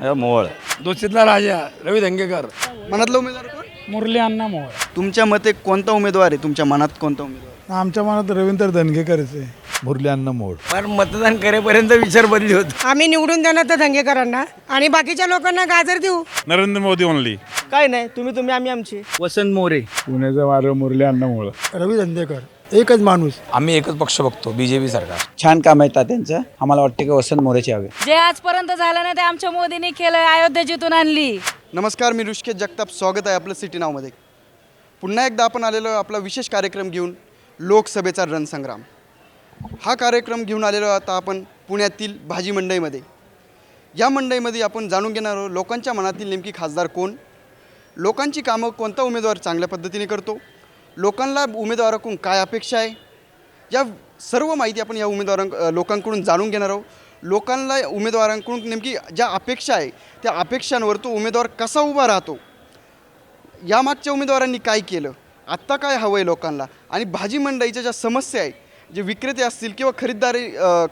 मोहोळ. दोस्तीतला राजा रवी धंगेकर मनातला उमेदवार कोण? मुरली अण्णा मोहोळ. तुमच्या मते कोणता उमेदवार आहे? तुमच्या मनात कोणता उमेदवार? आमच्या मनात रवींद्र धनगेकरच आहे. मुरली अण्णा मोड पण मतदान करेपर्यंत विचार बदली होत. आम्ही निवडून देणार तर धंगेकरांना आणि बाकीच्या लोकांना गाजर देऊ. नरेंद्र मोदी ओनली काय नाही तुम्ही तुम्ही आम्ही आमची. वसंत मोरे. पुण्याचं वारं मुरली अण्णा मोहोळ. रवी धंगेकर एकच माणूस. आम्ही एकच पक्ष बघतो बीजेपी सरकार. छान काम आहे तात्यांचं आम्हाला वाटतं की वसंत मोरेचे हवे. जे आजपर्यंत झालं ना ते आमच्या मोदींनी केलं अयोध्या जिथून आणली. नमस्कार मी ऋषिकेश जगताप. स्वागत आहे आपलं सिटी नावमध्ये पुन्हा एकदा आपण आलेलो आपला विशेष कार्यक्रम घेऊन लोकसभेचा रणसंग्राम. हा कार्यक्रम घेऊन आलेलो आता आपण पुण्यातील भाजी मंडईमध्ये. या मंडईमध्ये आपण जाणून घेणार आहोत लोकांच्या मनातील नेमकी खासदार कोण? लोकांची कामं कोणता उमेदवार चांगल्या पद्धतीने करतो? लोकांना उमेदवाराकडून काय अपेक्षा आहे? या सर्व माहिती आपण या उमेदवारां लोकांकडून जाणून घेणार आहोत. लोकांना उमेदवारांकडून नेमकी ज्या अपेक्षा आहे त्या अपेक्षांवर तो उमेदवार कसा उभा राहतो? या मागच्या उमेदवारांनी काय केलं? आत्ता काय हवं आहे लोकांना? आणि भाजी मंडईच्या ज्या समस्या आहे जे विक्रेते असतील किंवा खरीददारी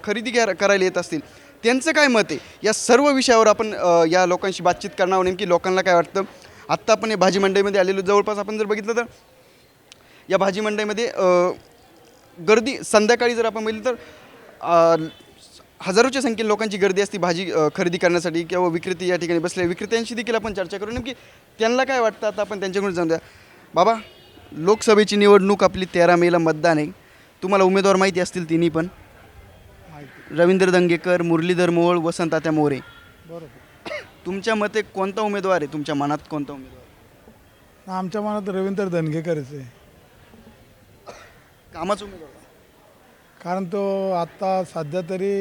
खरेदी कर- करायला येत असतील त्यांचं काय मत आहे? या सर्व विषयावर आपण या लोकांशी बातचीत करणार नेमकी लोकांना काय वाटतं? आत्ता आपण हे भाजी मंडईमध्ये आलेलो जवळपास आपण जर बघितलं तर या भाजी मंडईमध्ये गर्दी संध्याकाळी जर आपण बघितलं तर हजारोच्या संख्येने लोकांची गर्दी असते भाजी खरेदी करण्यासाठी किंवा विक्रेते या ठिकाणी बसले. विक्रेत्यांशी देखील आपण चर्चा करू नेमकी त्यांना काय वाटतं? आता आपण त्यांच्याकडून जाऊन द्या. बाबा लोकसभेची निवडणूक आपली तेरा मेला मतदान आहे. तुम्हाला उमेदवार माहिती असतील तिन्ही पण. रवींद्र दंगेकर मुरलीधर मोहोळ वसंतात्या मोरे. बरोबर. तुमच्या मते कोणता उमेदवार आहे? तुमच्या मनात कोणता उमेदवार आमच्या मनात रवींद्र धनगेकरच आहे. कामाचा उमेदवार कारण तो आत्ता सध्या तरी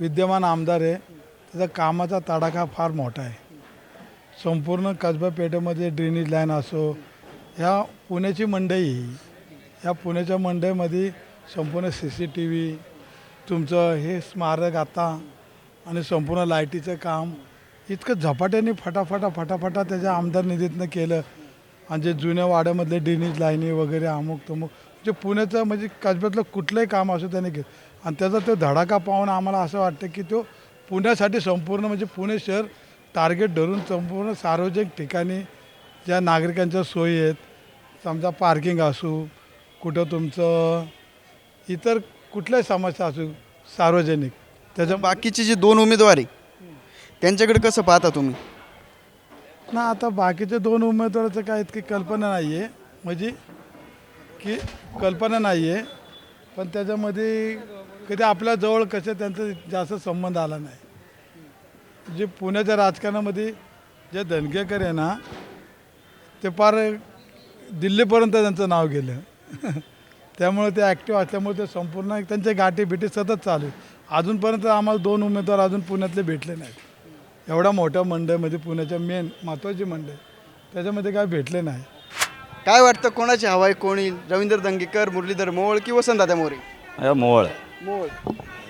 विद्यमान आमदार आहे. त्याचा कामाचा तडाखा फार मोठा आहे. संपूर्ण कसबा पेठेमध्ये ड्रेनेज लाईन असो ह्या पुण्याची मंडई ह्या पुण्याच्या मंडईमध्ये संपूर्ण सी सी टी व्ही तुमचं हे स्मारक आता आणि संपूर्ण लाईटीचं काम इतकं झपाट्याने फटाफटा फटाफटा त्याच्या आमदार निधीतनं केलं. आणि जे जुन्या वाड्यामधले ड्रेनेज लाईनी वगैरे अमुक तमुक म्हणजे पुण्याचं म्हणजे कसब्यातलं कुठलंही काम असो त्याने केलं आणि त्याचा तो धडाका पाहून आम्हाला असं वाटतं की तो पुण्यासाठी संपूर्ण म्हणजे पुणे शहर टार्गेट धरून संपूर्ण सार्वजनिक ठिकाणी ज्या नागरिकांच्या सोयी आहेत समजा पार्किंग असू कुठं तुमचं इतर कुठल्याही समस्या असू सार्वजनिक. त्याच्या बाकीचे जे दोन उमेदवार आहे त्यांच्याकडे कसं पाहता तुम्ही? ना आता बाकीचे दोन उमेदवाराचं काय इतकी कल्पना नाही आहे म्हणजे की कल्पना नाही आहे पण त्याच्यामध्ये कधी आपल्या जवळ कसे त्यांचा जास्त संबंध आला नाही. जे पुण्याच्या राजकारणामध्ये जे धनगेकर आहे ना ते फार दिल्लीपर्यंत त्यांचं नाव गेलं. त्यामुळे ते ॲक्टिव्ह असल्यामुळे ते संपूर्ण त्यांचे गाठी सतत चालू आहे अजूनपर्यंत आम्हाला दोन उमेदवार अजून पुण्यातले भेटले नाहीत. एवढ्या मोठ्या मंडईमध्ये पुण्याच्या मेन महत्त्वाची मंडई त्याच्यामध्ये काय भेटले नाही. काय वाटतं कोणाची हवा आहे? कोण? रवींद्र दंगेकर मुरलीधर मोहोळ की वसंतदादा मोरे? या मोहोळ. मोहोळ.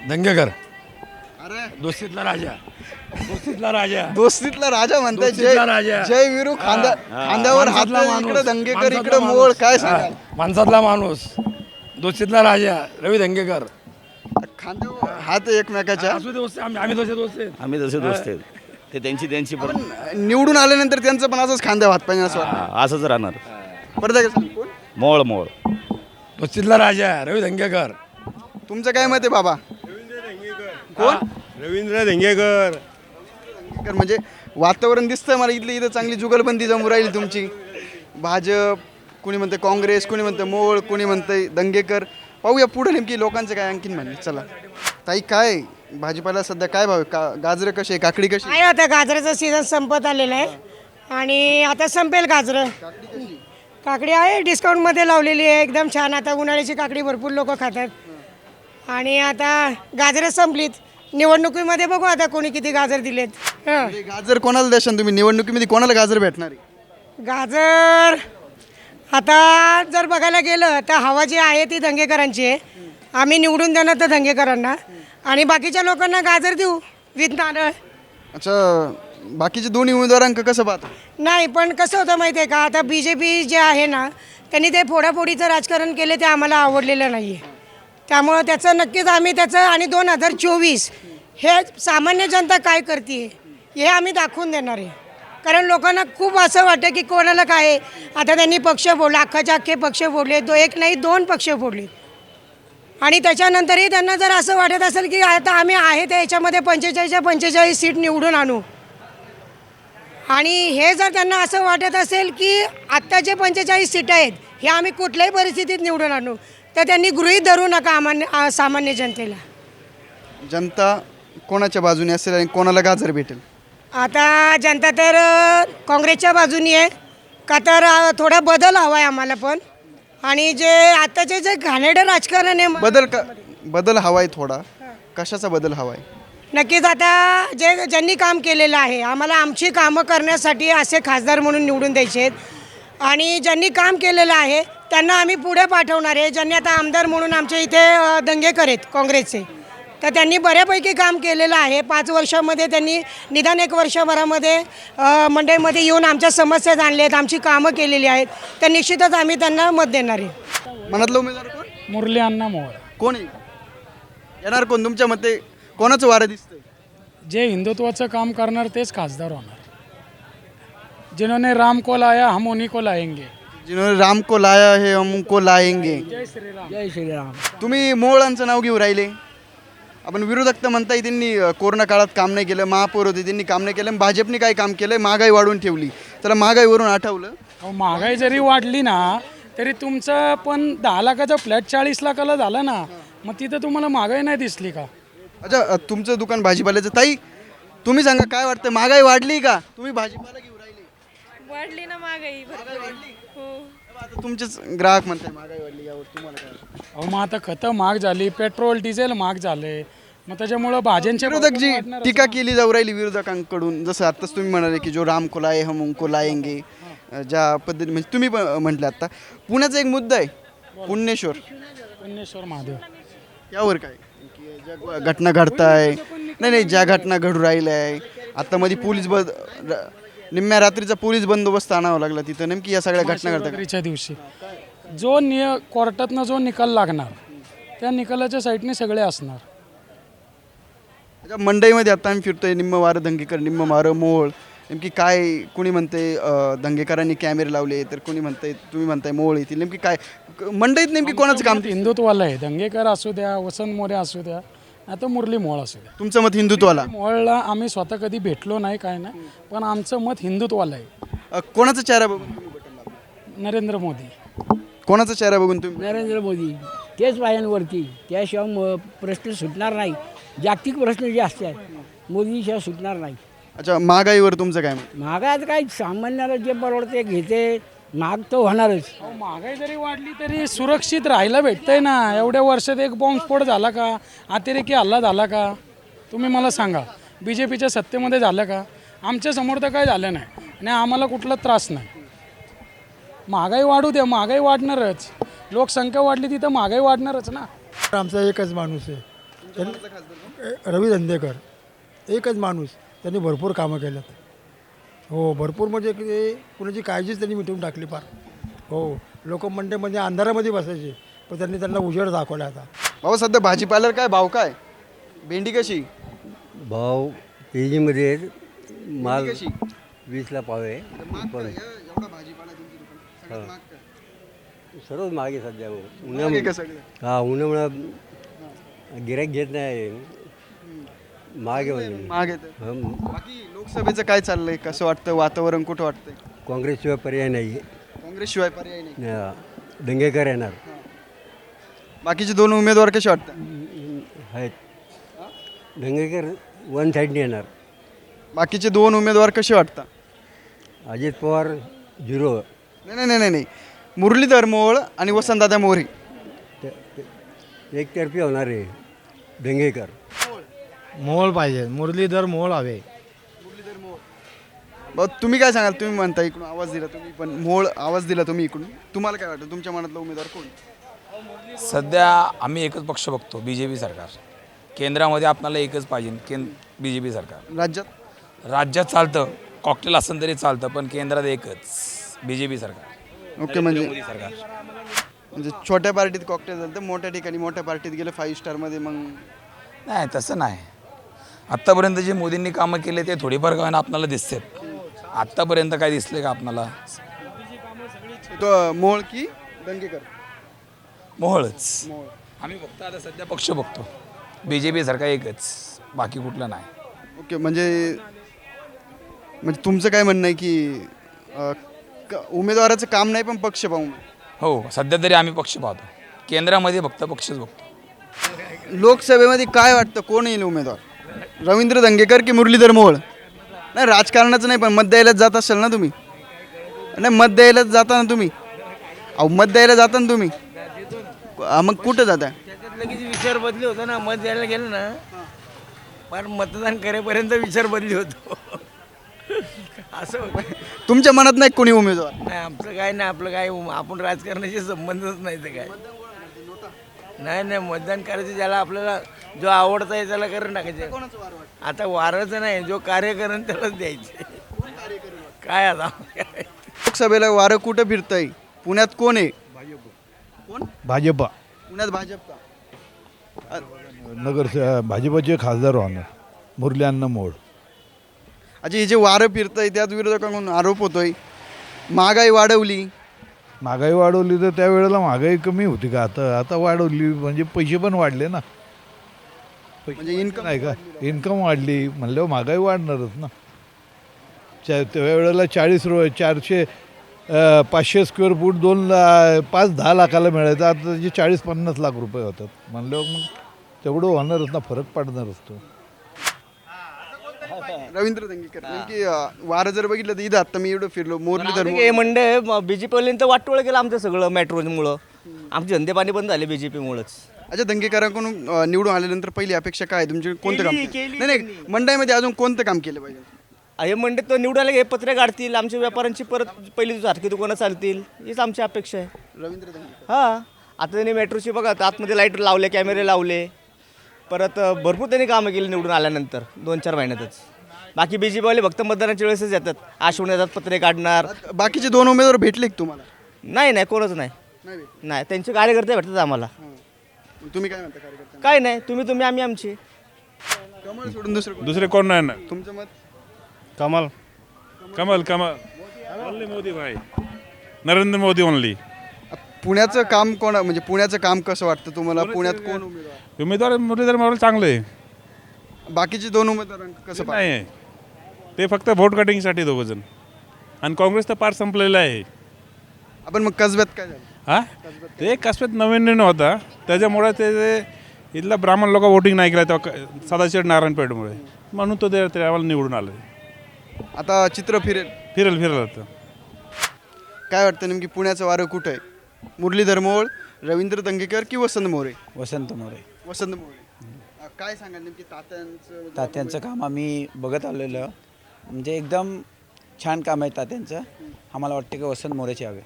धंगेकर अरे. दोस्तीतला राजा. दोस्तीतला राजा. दोस्तीतला राजा म्हणताय. जय दोस्तीतला राजा. जय विरू खांद्या खांद्यावर हात माणसातला इकडे माणूस. दंगेकर इकडे माणसातला मोहोळ माणूस. काय हा, सांगा माणसातला माणूस. दोस्तीतला राजा रवी खांद्यावर हात एकमेकाच्या? असू दे दोस्त. आम्ही आम्ही दोस्त दोस्त आहेत. आम्ही तसे दोस्त आहेत. ते त्यांची त्यांची पण निवडून आल्यानंतर त्यांचं पण असंच खांद्या हात पाहिजे असं वाटतं. असंच राहणार. परत एकदा सांग, कोण? मोहोळ मोहोळ दोस्तीतला राजा रवी धंगेकर. तुमचं काय मत आहे बाबा? कोण? रवींद्र धंगेकर. दंगेकर म्हणजे वातावरण दिसतंय मला इथली इथं चांगली जुगलबंदी जमू राहील तुमची. भाजप कोणी म्हणते काँग्रेस कोणी म्हणते मोळ कोणी म्हणते दंगेकर पाहूया पुढे नेमकी लोकांचं काय आणखीन म्हणणे चला. ताई काय? भाजीपाला सध्या काय भाव आहे? का गाजरं कशी आहे? काकडी कशी आहे? आहे आता गाजराचा सीझन संपत आलेला आहे. आणि आता संपेल गाजरं. काकडी आहे डिस्काउंटमध्ये लावलेली आहे एकदम छान. आता उन्हाळ्याची काकडी भरपूर लोक खातात. आणि आता गाजरं संपलीत. निवडणुकीमध्ये बघू आता कोणी किती गाजर दिलेत. हं. म्हणजे गाजर कोणाला देशाल तुम्ही? निवडणुकीमध्ये कोणाला गाजर भेटणार आहे? गाजर आता जर बघायला गेलं तर हवा जी आहे ती दंगेकरांची आहे. आम्ही निवडून देणार तर दंगेकरांना. आणि बाकीच्या लोकांना गाजर देऊ विथ नारळ. अच्छा बाकीचे दोन्ही उमेदवारांक कसं पाहता? नाही पण कसं होतं माहिती आहे का? आता बी जे पी जे आहे ना त्यांनी ते फोडाफोडीचं राजकारण केले ते आम्हाला आवडलेलं नाही आहे त्यामुळं त्याचं नक्कीच आम्ही त्याचं आणि दोन हजार चोवीस हे सामान्य जनता काय करते हे आम्ही दाखवून देणार आहे. कारण लोकांना खूप असं वाटतं की कोणाला काय आहे. आता त्यांनी पक्ष फोडला अख्खाच्या अख्खे पक्ष फोडले दो एक नाही दोन पक्ष फोडले. आणि त्याच्यानंतरही त्यांना जर असं वाटत असेल की आता आम्ही आहे त्या याच्यामध्ये पंचेचाळीसच्या पंचेचाळीस सीट निवडून आणू आणि हे जर त्यांना असं वाटत असेल की आत्ताचे पंचेचाळीस सीट आहेत हे आम्ही कुठल्याही परिस्थितीत निवडून आणू तर त्यांनी गृहीत धरू नका आमान्य सामान्य जनतेला. जनता कोणाच्या बाजूने असेल आणि कोणाला गाजर भेटेल? आता जनता तर काँग्रेसच्या बाजूनी आहे का तर थोडा बदल हवा आहे आम्हाला पण. आणि जे आत्ताचे जे घाणेरडं राजकारण आहे बदल का बदल हवाय थोडा. कशाचा बदल हवाय? नक्कीच आता जे ज्यांनी काम केलेलं आहे आम्हाला आमची कामं करण्यासाठी असे खासदार म्हणून निवडून द्यायचे आहेत. आणि ज्यांनी काम केलेलं आहे त्यांना आम्ही पुढे पाठवणार आहे. ज्यांनी आता आमदार म्हणून आमच्या इथे अ, दंगेकर आहेत काँग्रेसचे. तर त्यांनी बऱ्यापैकी काम केलेलं आहे. पाच वर्षामध्ये त्यांनी निदान एक वर्षभरामध्ये अ, मंडईमध्ये येऊन आमच्या समस्या जाणल्या आहेत आमची कामं केलेली आहेत. तर निश्चितच आम्ही त्यांना मत देणार आहे. मनातलं उमेदवार कोण? मुरली अण्णा मोहोळ. कोण आहे येणार कोण? तुमच्या मते कोणाचं वारं दिसतंय? जे हिंदुत्वाचं काम करणार तेच खासदार होणार. जिन्होंने राम को लाया हम उन्हीं को लाएंगे. जिन्होंने राम को लाया है हम उनको लाएंगे. जय श्रीराम. जय श्रीराम. तुम्ही मोहळांचं नाव घेऊ राहिले. आपण विरोधक तर म्हणताय त्यांनी अ, कोरोना काळात काम नाही केलं महापौर होते त्यांनी काम नाही केलं आणि भाजपने काय काम केलं महागाई वाढवून ठेवली. त्याला महागाईवरून आठवलं. अहो महागाई जरी वाढली ना तरी तुमचं पण दहा लाखाचा फ्लॅट चाळीस लाखाला झाला ना मग तिथं तुम्हाला महागाई नाही दिसली का? अच्छा तुमचं दुकान भाजीपाल्याचं. ताई तुम्ही सांगा काय वाटतं महागाई वाढली का? तुम्ही भाजीपाला घेऊ राहिले. वाढली ना महागाई हो. आता तुमचेच ग्राहक म्हणताय महागाई वाढली यावर तुम्हाला काय वाटतं? अहो मग आता खतं महाग झाली पेट्रोल डिझेल महाग झाले. मग त्याच्यामुळं भाज्यांचे विरोधक जी टीका केली जाऊ राहिली विरोधकांकडून जसं आत्ताच तुम्ही म्हणाले की जो राम को लाए हम उनको लाएंगे अ, ज्या पद्धती म्हणजे तुम्ही पण म्हटलं आता पुण्याचा एक मुद्दा आहे पुण्येश्वर. पुण्येश्वर महादेव. यावर काय? ज्या घटना घडताय. नाही नाही ज्या घटना घडू राहिल्या आहे. आता मध्ये पोलीस बंद निम्म्या रात्रीचा पोलीस बंदोबस्त आणावा लागला तिथं. नेमकी या सगळ्या घटना घडतात दिवशी. जो निय कोर्टातनं जो निकाल लागणार त्या निकालाच्या साईडने सगळे असणार. मंडईमध्ये आता आम्ही फिरतोय निम्म वारं दंगेकर निम्म वारं मोहोळ. नेमकी काय कुणी म्हणते दंगेकरांनी कॅमेरे लावले तर कुणी म्हणते तुम्ही म्हणताय मोहोळ येतील. नेमकी काय मंडईत नेमकी कोणाचं काम? हिंदुत्वाला आहे. दंगेकर असू द्या वसंत मोरे असू द्या. आता मुरली मोळ असू द्या. तुमचं मत हिंदुत्वाला? मोळला आम्ही स्वतः कधी भेटलो नाही काय नाही पण आमचं मत हिंदुत्वाला आहे. अं, कोणाचा चेहरा बघून तुम्ही बटन दाबलं? नरेंद्र मोदी. कोणाचा चेहरा बघून तुम्ही? नरेंद्र मोदी. तेच पायांवरती त्याशिवाय म- प्रश्न सुटणार नाही. जागतिक प्रश्न जे असतात मोदीशिवाय सुटणार नाही. अच्छा महागाईवर तुमचं काय मत? महागात काय सामान्याला जे परवडते घेते महाग तर होणारच. अहो, महागाई जरी वाढली तरी सुरक्षित राहायला भेटतंय ना. एवढ्या वर्षात एक बॉम्बस्फोट झाला का? अतिरेकी हल्ला झाला का? तुम्ही मला सांगा. बी जे पीच्या सत्तेमध्ये झालं का? आमच्यासमोर तर काय झालं नाही आणि आम्हाला कुठला त्रास नाही. महागाई वाढू द्या. महागाई वाढणारच. लोकसंख्या वाढली तिथं महागाई वाढणारच ना. आमचा एकच माणूस आहे. रवी धंदेकर. एकच माणूस. त्यांनी भरपूर कामं केल्यात. हो भरपूर म्हणजे की कुणाची काळजीच त्यांनी मिटवून टाकली फार. हो लोक मंडईमध्ये अंधारामध्ये बसायचे पण त्यांनी त्यांना उजेड दाखवला आता. बाबा सध्या भाजीपाल्यावर काय भाव काय? भेंडी कशी? भाव के जीमध्ये माल कशी? वीसला पाव आहे. पण एवढा भाजीपाला तुमच्या दुकानात सगळ्यात महाग काय? सर्वच मागे सध्या सगळं हा उन्हामुळं गिराईक घेत नाही. म्हणजे आहे तर. हं, बाकी लोकसभेचं काय चाललंय? कसं वाटतं? वातावरण कुठं वाटतंय? काँग्रेसशिवाय पर्याय नाही. काँग्रेसशिवाय पर्याय नाही. दंगेकर येणार. बाकीचे दोन उमेदवार कसे वाटतात आहेत. दंगेकर वन साईडने येणार. बाकीचे दोन उमेदवार कसे वाटतात अजित पवार झिरो. नाही नाही नाही नाही. मुरलीधर मोहोळ आणि वसंतदादा मोरे. ते- ते- एकतर्फी होणार आहे दंगेकर मोहोळ पाहिजे. मुरलीधर मोहोळ हवे. बघ तुम्ही काय सांगाल? तुम्ही म्हणता इकडून आवाज दिला तुम्ही पण मोहोळ आवाज दिला तुम्ही इकडून. तुम्हाला काय वाटतं? तुमच्या मनातला उमेदवार कोण? सध्या आम्ही एकच पक्ष बघतो बी जे पी सरकार. केंद्रामध्ये आपल्याला एकच पाहिजे केंद्र बी जे पी सरकार. राज्यात? राज्यात चालतं कॉकटेल असेल तरी चालतं पण केंद्रात एकच बी जे पी सरकार. ओके म्हणजे मोदी सरकार. म्हणजे छोट्या पार्टीत कॉकटेल झालं तर मोठ्या ठिकाणी मोठ्या पार्टीत गेलं फाईव्ह स्टारमध्ये मग नाही तसं नाही. आत्तापर्यंत जे मोदींनी कामं केले ते थोडीफार का होईना आपल्याला दिसतात. आत्तापर्यंत काय दिसले का आपल्याला? तो मोळ की दंगेकर? मोहळच. मोळ आम्ही फक्त आता सध्या पक्ष बघतो. बी जे पी सारखा एकच. बाकी कुठलं नाही. ओके म्हणजे म्हणजे तुमचं काय म्हणणं आहे की अ, क- उमेदवाराचं काम नाही पण पक्ष पाहून? हो सध्या तरी आम्ही पक्ष पाहतो. केंद्रामध्ये फक्त पक्षच बघतो. लोकसभेमध्ये काय वाटतं? कोण येईल उमेदवार? रवींद्र दंगेकर की मुरलीधर मोहोळ? नाही राजकारणाचं नाही पण मत द्यायलाच जात असाल ना तुम्ही? नाही मत द्यायलाच जाता ना तुम्ही? अहो मत द्यायला जाता ना तुम्ही? हा, मग कुठं जाता? त्याच्यात लगेच विचार बदली होतो ना मत द्यायला गेलं ना पण मतदान करेपर्यंत विचार बदली होतो. असं होतं. तुमच्या मनात नाही कोणी उमेदवार? नाही आमचं काय नाही आपलं काय आपण राजकारणाशी संबंधच नाही तर काय. नाही नाही मतदान करायचं ज्याला आपल्याला जो आवडता आहे त्याला करून टाकायचं. आता वाराचं नाही जो कार्य करेन त्यालाच द्यायचे. काय आता लोकसभेला वारं कुठं फिरतंय? पुण्यात कोण आहे? भाजपा. पुण्यात भाजप का? नगर भाजपाचे खासदार होणार मुरली अण्ण मोड. अच्छा हे जे वारं फिरतंय त्याच विरोधकांकडून आरोप होतोय. महागाई वाढवली. महागाई वाढवली तर त्यावेळेला महागाई कमी होती का? आता आता वाढवली म्हणजे पैसे पण वाढले ना. म्हणजे इन्कम नाही का? इन्कम वाढली म्हणल्यावर महागाई वाढणारच ना. चा त्यावेळेला चाळीस रो चारशे पाचशे स्क्वेअर फूट दोन ला पाच दहा लाखाला मिळायचं. आता त्याचे चाळीस पन्नास लाख रुपये होतात. म्हणल्यावर मग तेवढं होणारच ना फरक पडणारच तो. रवींद्र दंगेकर. नेमकी अं, वारं जर बघितलं तर इथं आता मी एवढं फिरलो. मुरलीधर हे म्हणणे बीजेपीवाल्यांनी तर वाटोळ केलं आमचं सगळं मेट्रोमुळं आमचे धंदे पाणी बंद झाले बीजेपीमुळंच अच्छा दंगेकरांकडून अं, निवडून आल्यानंतर पहिली अपेक्षा काय आहे? तुमची कोणतं काम केली, नाही नाही मंडईमध्ये अजून कोणतं काम केलं पाहिजे? हे म्हणते तो निवडायला हे पत्रे काढतील. आमच्या व्यापाऱ्यांची परत पहिली सारखी दुकानं चालतील. हीच आमची अपेक्षा आहे. रवींद्र दंगेकर. हां. आता त्यांनी मेट्रोची बघा आता आतमध्ये लाइट लावले कॅमेरे लावले. परत अ, भरपूर त्यांनी कामं केली निवडून आल्यानंतर दोन चार महिन्यातच. बाकी बी जे पीवाले फक्त मतदानाच्या वेळेसच येतात. आशवून येतात पत्रे काढणार. बाकीचे दोन उमेदवार भेटले का तुम्हाला? नाही नाही कोणच नाही. नाही भेटले. नाही त्यांचे कार्यकर्ते भेटतात आम्हाला. हं. तुम्ही काय म्हणता कार्यकर्ता काय नाही तुम्ही तुम्ही आम्ही आमचे. कमळ सोडून दुसरं कोण? दुसरे कोण नाही ना? तुमचं मत? कमल. कमल कमल. ओनली मोदी भाई. नरेंद्र मोदी ओनली पुण्याचं काम कोण म्हणजे पुण्याचं काम कसं वाटतं तुम्हाला? पुण्यात कोण उमेदवार? उमेदवार मुरलीधर मोहोळ चांगले. आहे. बाकीचे दोन उमेदवारांना कसं पाहता? नाही. आहे ते फक्त व्होट कटिंगसाठी दोघं जण आणि काँग्रेस तर पार संपलेलं आहे. आपण मग कसब्यात काय झालं? हा? ते कसब्यात नवीन होता. त्याच्यामुळे ते ते इथला ब्राह्मण लोक वोटिंग नाही केलं तेव्हा सदाशिव नारायणपेठमुळे. म्हणून तो ते ते आम्हाला निवडून आलं. आता चित्र फिरेल. फिरेल फिरेल आता. काय वाटतं नेमकी पुण्याचं वारं कुठं आहे? मुरलीधर मोहोळ रवींद्र दंगेकर की वसंत मोरे? वसंत मोरे. वसंत मोरे. अं, काय सांगाल नेमकी तात्यांचं? तात्यांचं काम आम्ही बघत आलेलं. म्हणजे एकदम छान काम आहे तात्यांचं. आम्हाला वाटतं की वसंत मोरेचे हवे.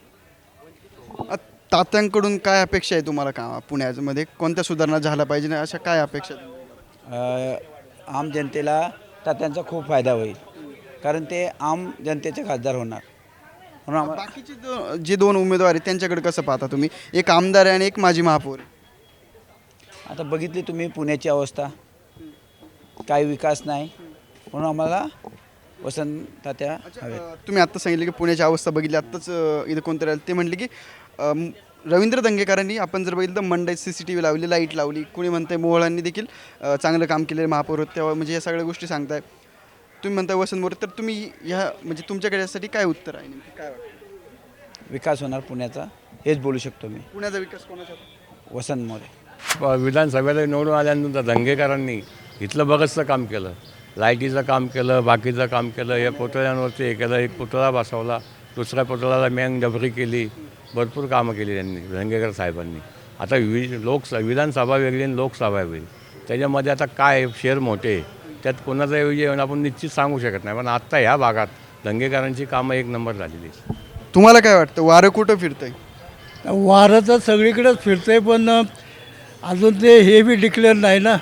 अं, तात्यांकडून काय अपेक्षा आहे तुम्हाला का पुण्यामध्ये? कोणत्या सुधारणा झाल्या पाहिजे? ना अशा काय अपेक्षा? अ, आम जनतेला तात्यांचा खूप फायदा होईल. कारण ते आम जनतेचे खासदार होणार. म्हणून आम्हाला बाकीचे जो जे दोन उमेदवार आहेत त्यांच्याकडे कसं पाहता तुम्ही? एक आमदार आहे आणि एक माजी महापौर आहे. आता बघितली तुम्ही पुण्याची अवस्था. काही विकास नाही. म्हणून आम्हाला वसंत तात्या हवे अं, तुम्ही आत्ता सांगितलं की पुण्याची अवस्था बघितली आत्ताच अं, इथं कोणतरी आलं ते म्हटले की रवींद्र दंगेकरांनी आपण जर बघितलं तर मंडईत सी सी टी व्ही लावली लाइट लावली कुणी म्हणतंय मोहळांनी देखील अं, चांगलं काम केलेलं महापौर होते तेव्हा म्हणजे या सगळ्या गोष्टी सांगताय. तुम्ही म्हणताय वसंत मोरे तर तुम्ही ह्या म्हणजे तुमच्याकडे यासाठी काय उत्तर आहे नेमकी? काय वाटतं? विकास होणार पुण्याचा हेच बोलू शकतो मी. पुण्याचा विकास कोणाचा? वसंत मोरे. विधानसभेला निवडून आल्यानंतर दंगेकरांनी इथलं बरंचसं काम केलं. लाईटीचं काम केलं बाकीचं काम केलं या पुतळ्यांवरती हे केलं एक पुतळा बसवला दुसऱ्या पुतळ्याला मेंग डबरी केली भरपूर कामं केली त्यांनी दंगेकर साहेबांनी. आता वि लोकसभा विधानसभा वेगळी आणि लोकसभा वेगळी. त्याच्यामध्ये आता काय शेअर मोठे. त्यात कोणाचा ऐवजी येऊन आपण निश्चित सांगू शकत नाही. पण आत्ता ह्या भागात दंगेकरांची कामं एक नंबर झालेली. तुम्हाला काय वाटतं? वारं कुठं फिरतंय? वारं तर सगळीकडेच फिरतंय पण अजून ते हे बी डिक्लेअर नाही ना.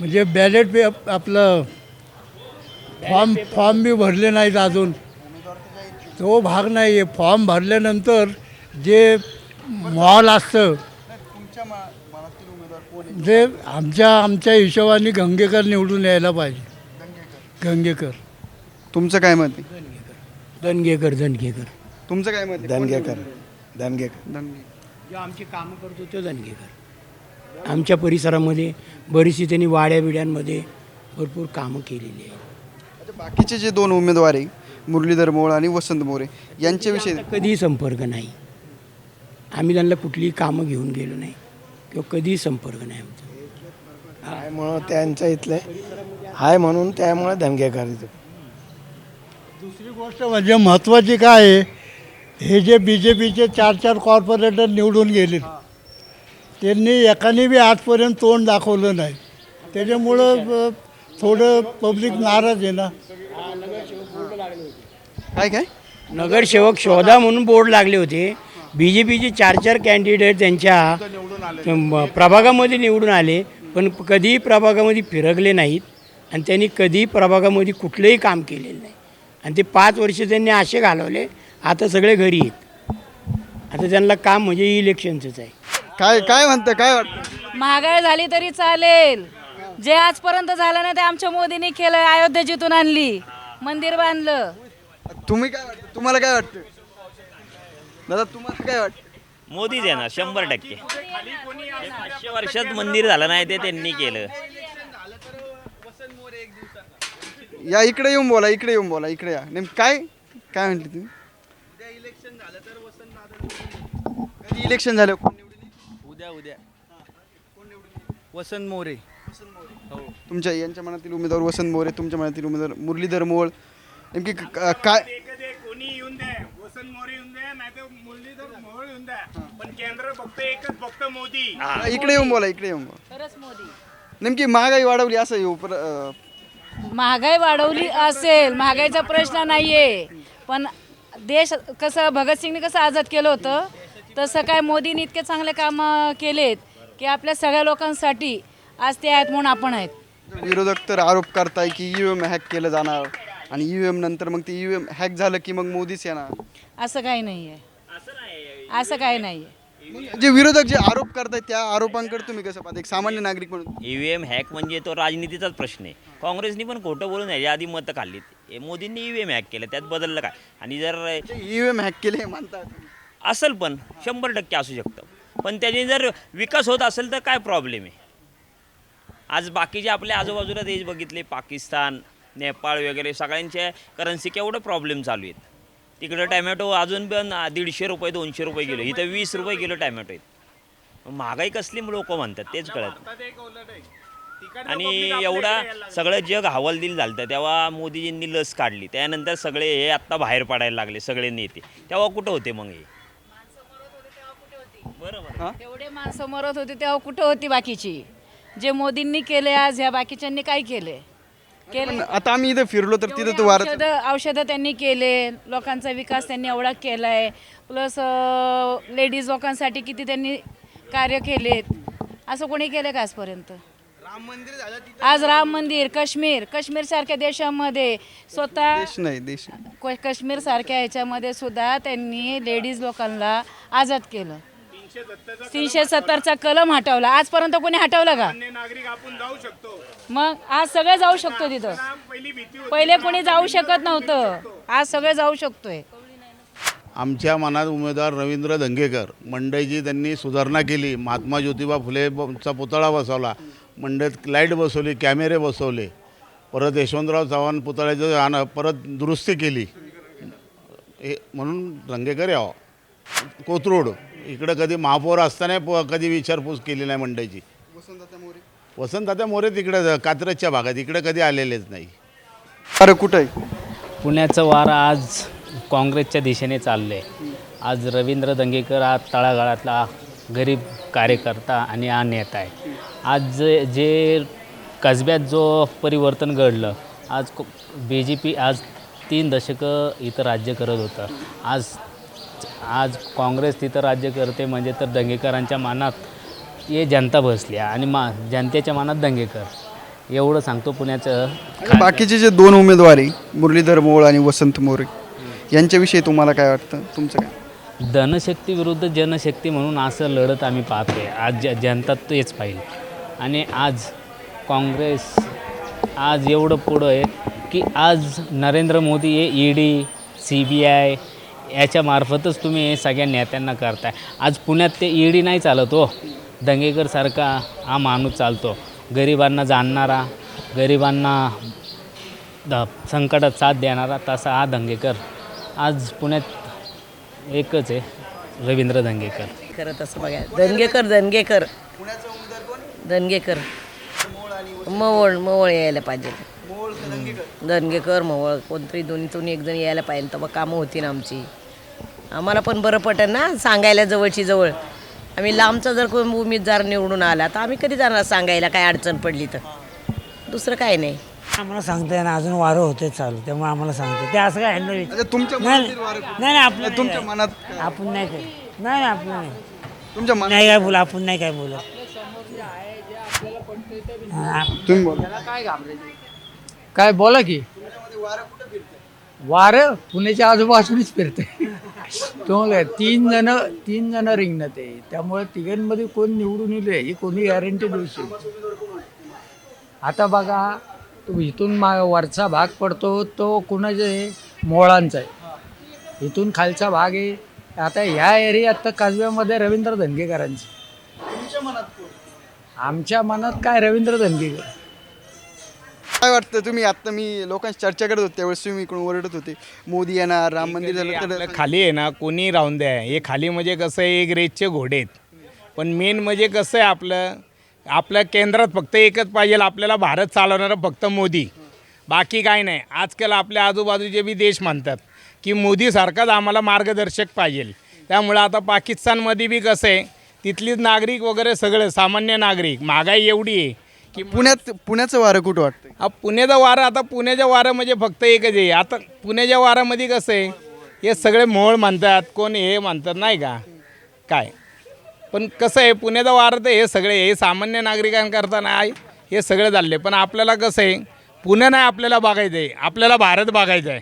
म्हणजे बॅलेट बी आप- आपलं फॉर्म फॉर्म बी भरले नाहीत अजून. तो भाग नाही आहे. फॉर्म भरल्यानंतर जे मॉल असतं तुमच्या मनातील उमेदवार जे आमच्या आमच्या हिशोबाने गंगेकर निवडून यायला पाहिजे. गंगेकर. तुमचं काय मत आहे? दणगेकर दणगेकर तुमचं काय मत आहे? दणगेकर दणगेकर धनगे जो आमची कामं करतो तो दणगेकर आमच्या परिसरामध्ये बरीचशी त्यांनी वाड्या बिड्यांमध्ये भरपूर कामं केलेली आहेत. आता बाकीचे जे दोन उमेदवार आहे मुरलीधर मोळ आणि वसंत मोरे यांच्याविषयी कधीही संपर्क नाही. आम्ही त्यांना कुठलीही कामं घेऊन गेलो नाही. किंवा कधीही संपर्क नाही आमचा. आहे म्हणून त्यांच्या इथले आहे म्हणून त्यामुळे धमकेकार इथं दुसरी गोष्ट म्हणजे महत्त्वाची काय आहे हे जे बी जे पीचे चार चार कॉर्पोरेटर निवडून गेले त्यांनी एकाने बी आजपर्यंत तोंड दाखवलं नाही. त्याच्यामुळं थोडं पब्लिक नाराज आहे ना. काय काय? नगरसेवक शोधा म्हणून बोर्ड लागले होते. बी जे पीचे चार चार कॅन्डिडेट त्यांच्या म- प्रभागामध्ये निवडून आले पण कधीही प्रभागामध्ये फिरकले नाहीत आणि त्यांनी कधीही प्रभागामध्ये कुठलंही काम केलेलं नाही. आणि ते पाच वर्ष त्यांनी असे घालवले आता सगळे घरी आहेत. आता त्यांना काम म्हणजे इलेक्शनचंच आहे. काय काय म्हणतं काय वाटतं? महागाई झाली तरी चालेल. जे आजपर्यंत झालं ना ते आमच्या मोदींनी केलं अयोध्या जिथून आणली. मंदिर बांधलं. तुम्ही काय वाटतं? तुम्हाला काय वाटतं? दादा तुम्हाला काय वाटतं? मोदीच येणार शंभर टक्के. पाचशे वर्षात मंदिर झालं नाही ते त्यांनी केलं. या इकडे येऊन बोला इकडे येऊन बोला इकडे या. नेम काय काय म्हणते तुम्ही? कधी इलेक्शन झालं? कोण? उद्या उद्या. वसंत मोरे. तुमच्या यांच्या मनातील उमेदवार वसंत मोरे तुमच्या मनातील उमेदवार मुरलीधर मोहोळ नेमकी क- क- काय कोणी येऊन द्या. वसंत मोरे येऊन द्या नाही तर मुरलीधर मोहोळ येऊन द्या. पण केंद्र फक्त एकच फक्त मोदी. इकडे येऊन बोला इकडे येऊन बोला. खरंच मोदी. नेमकी महागाई वाढवली असं येऊ पर- अं, महागाई वाढवली असेल महागाईचा प्रश्न नाहीये. पण देश कसं भगतसिंगने कसं आझाद केलं होतं? तसं काय मोदींनी इतके चांगले कामं केलेत की आपल्या सगळ्या लोकांसाठी आज ते आहेत म्हणून आपण आहेत. विरोधक तर आरोप करताय की ईव्हीएम हॅक केलं जाणार आणि ईव्हीएम नंतर मग ते ईव्हीएम हॅक झालं की मग मोदीच येणार. असं काही नाही आहे असं काही नाही आहे मग जे विरोधक जे आरोप करतायत त्या आरोपांकडे तुम्ही कसं पाहता? एक सामान्य नागरिक म्हणून. ईव्हीएम हॅक म्हणजे तो राजनीतीचाच प्रश्न आहे. काँग्रेसनी पण खोटं बोलून याच्या आधी मतं खाल्लीत. हे मोदींनी ईव्हीएम हॅक केलं त्यात बदललं काय? आणि जर ईव्हीएम हॅक केले हे मानतात असेल पण शंभर टक्के असू शकतं. पण त्याने जर विकास होत असेल तर काय प्रॉब्लेम आहे? आज बाकीचे आपल्या आजूबाजूला देश बघितले पाकिस्तान नेपाळ वगैरे सगळ्यांच्या करन्सी केवढे प्रॉब्लेम चालू आहेत. तिकडं टॅमॅटो अजून पण दीडशे रुपये दोनशे रुपये किलो इथं वीस रुपये किलो टॅमॅटो आहेत. महागाई कसली लोक म्हणतात तेच कळत. आणि एवढा सगळं जग हवालदिल झालं होतं तेव्हा मोदीजींनी लस काढली. त्यानंतर सगळे हे आत्ता बाहेर पडायला लागले सगळे नेते. तेव्हा कुठं होते मग हे? बरोबर. एवढे माणसं मरत होते तेव्हा कुठं होती बाकीची? जे मोदींनी केले आज ह्या बाकीच्यांनी काय केले? केले आता आम्ही इथं फिरलो तर तिथं तो वारत औषधं औषधं त्यांनी केले लोकांचा विकास त्यांनी एवढा केला आहे प्लस लेडीज लोकांसाठी किती त्यांनी कार्य केलेत असं कोणी केलं का आजपर्यंत? आज राम मंदिर काश्मीर. काश्मीर सारख्या देशामध्ये स्वतः देश नाही देश. काश्मीर सारख्या ह्याच्यामध्ये सुद्धा त्यांनी लेडीज लोकांना आझाद केलं. तीनशे सत्तरचा कलम हटवला. आजपर्यंत कोणी हटवलं का? नागरिक आपण जाऊ शकतो. मग आज सगळे जाऊ शकतो तिथं. पहिली भीती पहिले कोणी जाऊ शकत नव्हतं. आज सगळे जाऊ शकतोय. आमच्या मनात उमेदवार रवींद्र धंगेकर मंडईची त्यांनी सुधारणा केली. महात्मा ज्योतिबा फुलेचा पुतळा बसवला. मंडईत लाइट बसवली कॅमेरे बसवले. परत यशवंतराव चव्हाण पुतळ्याचं आण परत दुरुस्ती केली. हे म्हणून धंगेकर यावं. कोथरूड. इकडं कधी महापौर असताना प- कधी विचारपूस केली नाही मंडईची. वसंतदादा मोरे. तिकडे कात्रजच्या भागात इकडे कधी आलेलेच नाही. अरे कुठं आहे? पुण्याचं वार आज काँग्रेसच्या दिशेने चाललं आहे आज रवींद्र दंगेकर हा तळागाळातला गरीब कार्यकर्ता आणि हा नेता आहे. आज जे जे कसब्यात जो परिवर्तन घडलं आज बी जे पी आज तीन दशकं इथं राज्य करत होतं. आज आज काँग्रेस तिथं राज्य करते म्हणजे तर दंगेकरांच्या मनात हे जनता बसली आहे आणि मा जनतेच्या मनात दंगेकर. एवढं सांगतो पुण्याचं आणि बाकीचे जे दोन उमेदवार मुरलीधर मोहोळ आणि वसंत मोरे यांच्याविषयी तुम्हाला काय वाटतं? तुमचं काय? धनशक्ती विरुद्ध जनशक्ती म्हणून असं लढत आम्ही पाहतोय. आज ज जनता तेच पाहिजे आणि आज काँग्रेस आज एवढं पुढं आहे की आज नरेंद्र मोदी हे E D C B I याच्यामार्फतच तुम्ही सगळ्या नेत्यांना करताय. आज पुण्यात ते ई डी नाही चालत हो. दंगेकरसारखा हा माणूस चालतो. गरिबांना जाणणारा गरिबांना द संकटात साथ देणारा तसा हा दंगेकर. आज पुण्यात एकच आहे रवींद्र दंगेकर. खरं तसं बघा दणगेकर दणगेकर दणगेकर मवळ मवळ यायला पाहिजे. दणगेकर मवळ. कोणतरी दोन्हीतून एक जण यायला पाहिजे. तर मग कामं होती ना आमची. आम्हाला पण बरं पटेल ना सांगायला जवळची जवळ. आम्ही लांबचा जर कोण उमेदवार निवडून आला तर आम्ही कधी जाणार सांगायला? काय अडचण पडली तर. दुसरं काय नाही. आम्हाला सांगता ना अजून वारं होते चालू त्यामुळे आम्हाला सांगते ते असं काय नाही तुमच्या नाही मनातील वारं कुठं? नाही नाही, आपलं तुमच्या नाही. मनात काय? आपण नाही काय. नाही नाही, आपलं नाही. तुमच्या मनात नाही काय बोला आपण नाही काय बोलत हा, तुम्ही बोला. काय बोला की? वारं पुण्याच्या आजूबाजूनच फिरते तुम्हाला तीन जण तीन जण रिंगणात आहे. त्यामुळे तिघांमध्ये कोण निवडून येईल ही कोणी गॅरंटी देऊ शकतो आता बघा तो इथून मा वरचा भाग पडतो तो कुणाचा आहे? मोळांचा आहे. इथून खालचा भाग आहे. आता ह्या एरियात तर कसब्यामध्ये रवींद्र धनगेकरांचे आमच्या मनात काय रवींद्र धनगेकर? काय वाटतं तुम्ही? आता मी लोकांशी चर्चा करत होते त्यावेळेस तुम्ही इकडून ओरडत होते. मोदी येणार राम मंदिर झालं आपलं खाली आहे ना कोणी राहून द्या. हे खाली म्हणजे कसं आहे एक रेसचे घोडे आहेत. पण मेन म्हणजे कसं आहे आपलं आपल्या केंद्रात फक्त एकच पाहिजे आपल्याला भारत चालवणारं फक्त मोदी. बाकी काय नाही. आजकाल आपल्या आजूबाजूचे बी देश म्हणतात की मोदीसारखाच आम्हाला मार्गदर्शक पाहिजे. त्यामुळं आता पाकिस्तानमध्ये बी कसं आहे तिथलीच नागरिक वगैरे सगळं सामान्य नागरिक महागाई एवढी आहे. की पुण्यात पुण्याचं वारं कुठं वाटतं हा पुण्याचं वारं आता पुण्याच्या वारं म्हणजे फक्त एकच आहे. आता पुण्याच्या वारामध्ये कसं आहे? हे सगळे मोळ म्हणतात कोण हे म्हणतात नाही का? काय? पण कसं आहे पुण्याचं वारं तर हे सगळे हे सामान्य नागरिकांकरता नाही हे सगळे चालले पण आपल्याला कसं आहे पुणे नाही आपल्याला बघायचं आहे आपल्याला भारत बघायचा आहे.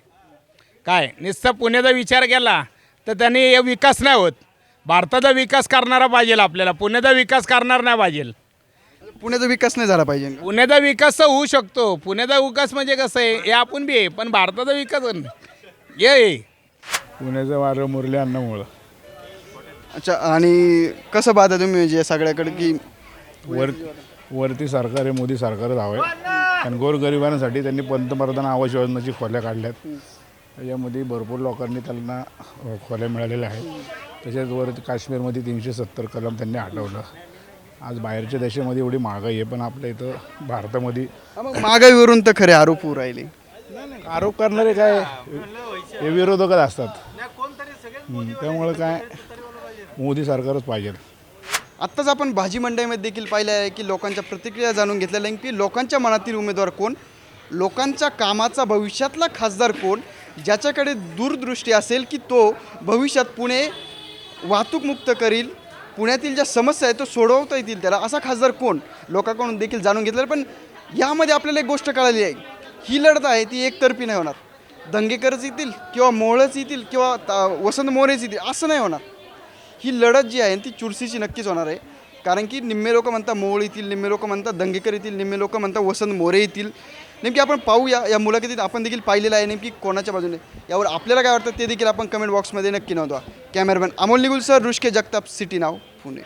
काय? नुसतं पुण्याचा विचार केला तर त्याने हे विकास नाही होत. भारताचा विकास करणारा पाहिजे आपल्याला पुण्याचा विकास करणार नाही पाहिजे. पुण्याचा विकास नाही झाला पाहिजे पुण्याचा विकास तर होऊ शकतो. पुण्याचा विकास म्हणजे कसं आहे हे आपण बी आहे पण भारताचा विकास हे आहे पुण्याचं वारं मुरले अन्नामुळं. अच्छा आणि कसं पाहता तुम्ही म्हणजे सगळ्याकडे की वर वरती सरकार आहे मोदी सरकारच हवं आहे. आणि गोरगरिबांसाठी त्यांनी पंतप्रधान आवास योजनेची खोल्या काढल्यात. त्याच्यामध्ये भरपूर लोकांनी त्यांना अ, खोल्या मिळालेल्या आहेत. तसेच वरती काश्मीरमध्ये तीनशे सत्तर कलम त्यांनी हटवलं. आज बाहेरच्या देशामध्ये एवढी महागाई आहे पण आपल्या इथं भारतामध्ये मग महागाईवरून तर खरे आरोप होऊ राहिले. आरोप करणारे काय हे विरोधकच असतात. हम्म, त्यामुळं काय मोदी सरकारच पाहिजे. आत्ताच आपण भाजी मंडईमध्ये देखील पाहिलं आहे की लोकांच्या प्रतिक्रिया जाणून घेतलेल्या आहे की लोकांच्या मनातील उमेदवार कोण लोकांच्या कामाचा भविष्यातला खासदार कोण ज्याच्याकडे दूरदृष्टी असेल की तो भविष्यात पुणे वाहतूकमुक्त करील पुण्यातील ज्या समस्या आहेत तो सोडवता येतील त्याला. असा खासदार कोण? लोकांकडून देखील जाणून घेतलं पण यामध्ये आपल्याला एक गोष्ट कळाली आहे. ही लढत आहे ती एकतर्फी नाही होणार. दंगेकरच येतील किंवा मोळच येतील किंवा वसंत मोरेच येतील असं नाही होणार. ही लढत जी आहे ती चुरशीची नक्कीच होणार आहे. कारण की निम्मे लोक म्हणतात मोहळ येतील निम्मे लोक म्हणतात दंगेकर येतील निम्मे लोक म्हणतात वसंत मोरे येतील. नेमकी आपण पाहूया या मुलाखतीत आपण देखील पाहिलेलं आहे नेमकी कोणाच्या बाजूने. यावर आपल्याला काय वाटतं ते देखील आपण कमेंट बॉक्समध्ये नक्की नोंदवा. Cameraman Amol Nigul sir रुष्के Jagtap city नाव पुणे.